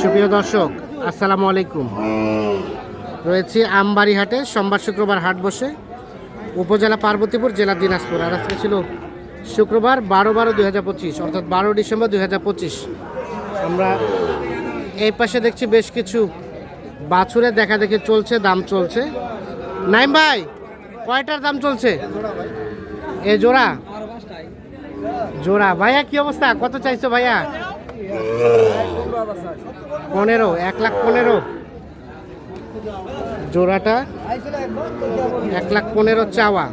সুপ্রিয় দর্শক, আসসালামু আলাইকুম। রয়েছি আমবাড়ি হাটে সোমবার শুক্রবার হাট বসে। উপজেলা পার্বতীপুর, জেলা দিনাজপুর। আর আজকে ছিল শুক্রবার বারো বারো দুই হাজার পঁচিশ, অর্থাৎ বারো ডিসেম্বর দুই হাজার পঁচিশ। আমরা এই পাশে দেখছি বেশ কিছু বাছুরে, দেখা দেখে চলছে, দাম চলছে। নাইম ভাই, কয়টার দাম চলছে? এ জোড়া? জোড়া। ভাইয়া, কি অবস্থা? কত চাইছো ভাইয়া? পনেরো এক লাখ পনেরো। জোড়াটা এক লাখ পনেরো চাওয়া।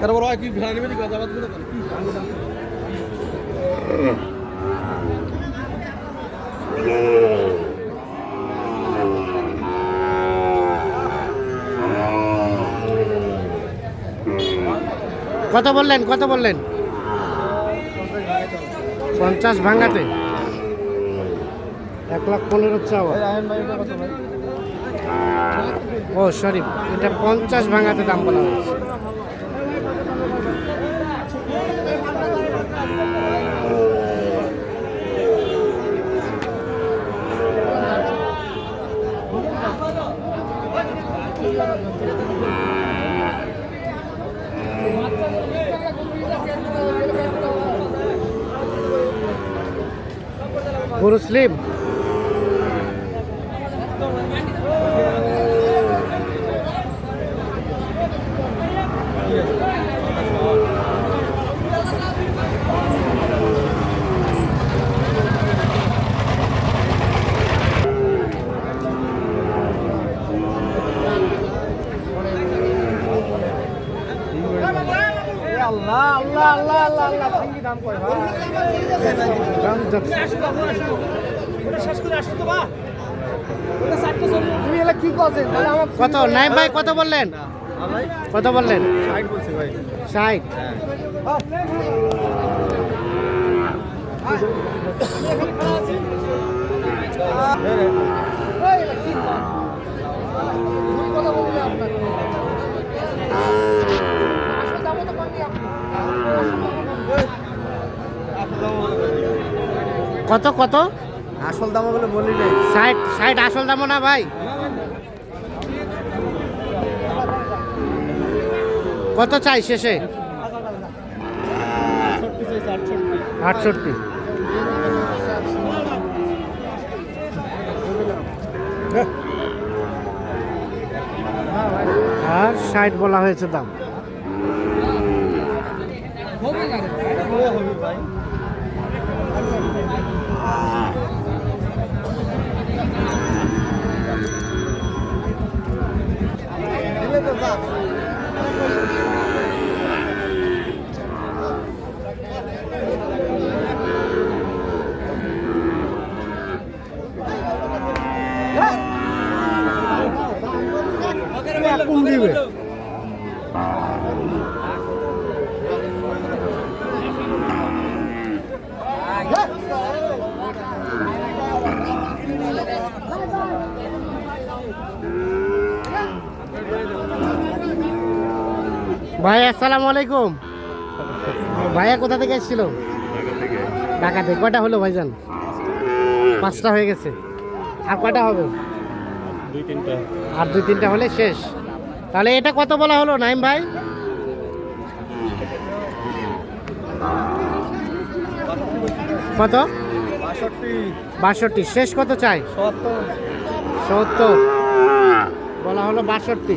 তারপর কি, ভেড়া নেবে গাজাবাদ করে কত বললেন কত বললেন? পঞ্চাশ ভাঙাতে। এক লাখ পনেরো চাওয়া। ও, সরি, এটা পঞ্চাশ ভাঙাতে দাম বলা হয়েছে। গরু স্লিম আল্লাহ আল্লাহ আল্লাহ আল্লাহ আল্লাহ ভাঙ্গি দাম করে ভাই দাম যাচ্ছে। তুমি এলা কি করছেন তাহলে আমার কত? নাইম ভাই কত বললেন? কত বললেন? ষাট। ভাই ষাট কত কত? আসল দাম বলে বলি নাই ষাট ষাট আসল দামও না ভাই। কত চাই শেষে? আটষট্টি। আর ষাট বলা হয়েছে দাম। ভাই, আসসালামু আলাইকুম। ভাইয়া কোথা থেকে এসেছিল? ঢাকা থেকে কয়টা হলো ভাইজান? পাঁচটা হয়ে গেছে। আর কয়টা হবে? আর দুই তিনটা হলে শেষ। তাহলে এটা কত বলা হলো, নাইম ভাই? কত? বাষট্টি। শেষ কত চাই? সত্তর। বলা হলো বাষট্টি।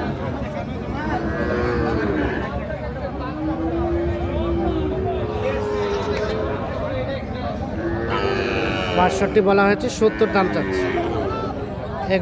বাষট্টি বলা হয়েছে সত্তর দাম চাচ্ছে। এই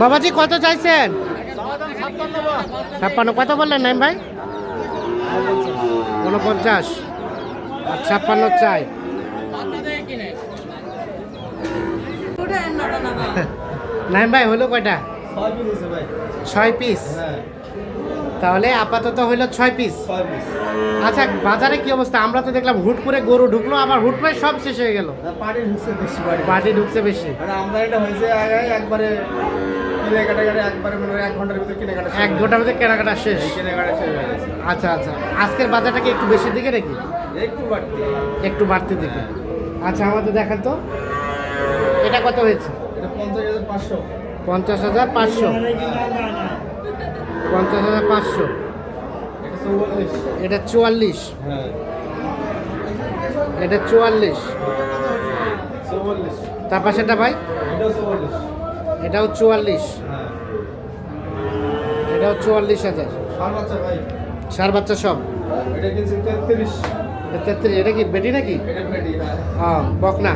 বাবাজি কত চাইছেন? ছাপ্পান্ন কত বললেন নাইম ভাই? উনপঞ্চাশ। ছাপ্পান্ন চাই। নাইম ভাই হলো কয়টা? ছয় পিস। তাহলে আপাতত হইল ছয় পিস। আচ্ছা বাজারে কি অবস্থা? আমরা তো দেখলাম হুট করে গরু ঢুকলো আবার হুট করে সব শেষ হয়ে গেল। পার্টি ঢুকছে বেশি পার্টি ঢুকছে বেশি। মানে আমদানিটা হয়েছে একবারে কিনে কাটা কাটা একবারে মনে হয় এক ঘণ্টার ভিতরে কিনে কাটা এক ঘণ্টার মধ্যে কেনাকাটা শেষ। কিনে শেষ হয়ে গেছে। আচ্ছা আচ্ছা। আজকের বাজারটা কি একটু বেশি দিকে নাকি? একটু বাড়তি। একটু বাড়তি দিকে। আচ্ছা আমাদের দেখান তো। এটা কত হয়েছে? এটা পঞ্চাশ হাজার পাঁচশো। পঞ্চাশ হাজার পাঁচশো। পঞ্চাশ হাজার পাঁচশো। এটা চুয়াল্লিশ। হ্যাঁ। এটা চুয়াল্লিশ। চৌবাল্লিশ তার পাশেটা ভাই? এটাও চৌবাল্লিশ এটাও চুয়াল্লিশ। হ্যাঁ। এটাও চুয়াল্লিশ হাজার। সার বাচ্চা সব। তেত্রিশ। এটা কি বেটি নাকি? হ্যাঁ। হ্যাঁ বকনা।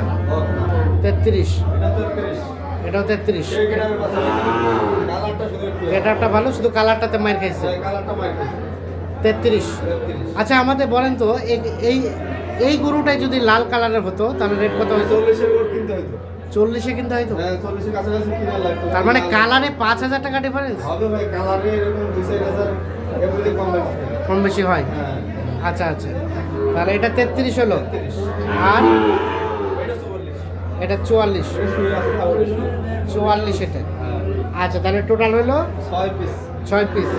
তেত্রিশ। এটাও তেত্রিশ। গেটআপটা ভালো শুধু কালারটাতে মার খাইছে। তেত্রিশ। আচ্ছা আমাদের বলেন তো এই- এই গরুটাই যদি লাল কালারের হতো তাহলে রেট কত হতো চল্লিশের কিনতে হইতো। চল্লিশে কিনতে হ্যাঁ কিনা লাগতো। তার মানে কালারে পাঁচ হাজার টাকা ডিফারেন্স হবে ভাই কালারে এরকম দুই চার হাজার কম বেশি হয়। হ্যাঁ? আচ্ছা আচ্ছা। তাহলে এটা তেত্রিশ হলো। আর এটা চুয়াল্লিশ। চুয়াল্লিশ। এটা। হ্যাঁ। আচ্ছা তাহলে টোটাল হলো? ছয় পিস ছয় পিস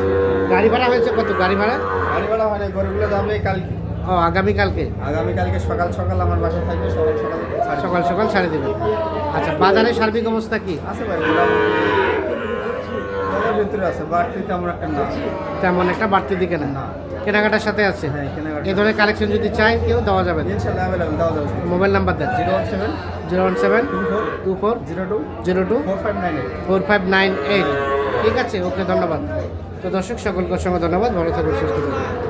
গাড়ি ভাড়া হয়েছে কত? গাড়ি ভাড়া? গাড়ি ভাড়া হয় না গরুগুলো যাবে কালকে। ও আগামীকালকে? আগামীকালকে সকাল সকাল আমার বাসায় থাকবে সকাল সকাল সকাল সকাল ছাড়ে দেবেন আচ্ছা বাজারে সার্বিক অবস্থা কি? আছে ভাই ভিতরে আছে বাড়তি তেমন একটা না। তেমন একটা বাড়তি দিকে না? কেনাকাটার সাথে আছে? হ্যাঁ এই ধরনের কালেকশন যদি চাই কেউ দেওয়া যাবে মোবাইল নাম্বার দেন। Zero one seven zero one seven two four zero two zero two four five nine eight. Four five nine eight. ঠিক আছে ওকে ধন্যবাদ। তো দর্শক সকলকে অসংখ্য ধন্যবাদ। ভালো থাকবেন সুস্থ থাকবেন